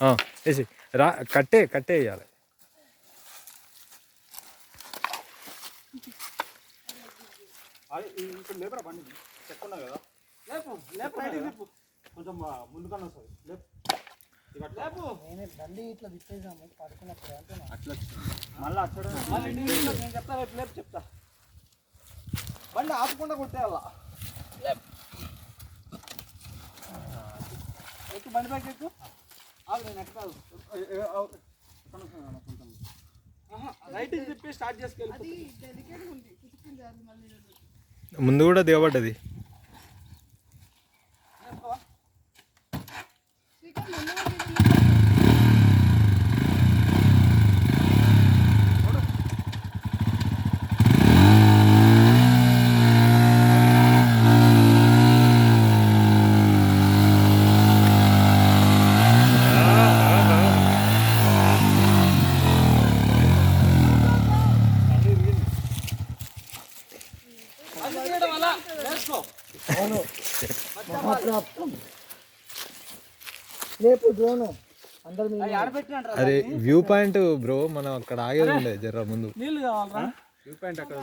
ఆ, వేసి రా కట్టే కట్టే వేయాలి లేపు లేపు. లేపు. కొంచెం ముందుకన్నా వస్తుంది. లేపు. ఇక అట్లా. నేనే బండి ఇట్లా తిప్పేసాము పడుకున్నప్పుడు అట్లా మళ్ళీ అక్కడ నేను చెప్తా రేపు లేపు చెప్తా. బండి ఆపకుండా కొట్టేయాల? ఎక్కు బండి పైకి ఎక్కు ఆగు నేను ఎక్కుతాను కొంచెం రైట్ తిప్పి స్టార్ట్ చేసుకెళ్ళి ముందు కూడా దిగబడ్డది. రేపు డ్రోను. అరే వ్యూ పాయింట్ బ్రో మనం అక్కడ ఆగేది ఉండే జర్ర ముందు. నీళ్ళు కావాలరా? వ్యూ పాయింట్ అక్కడ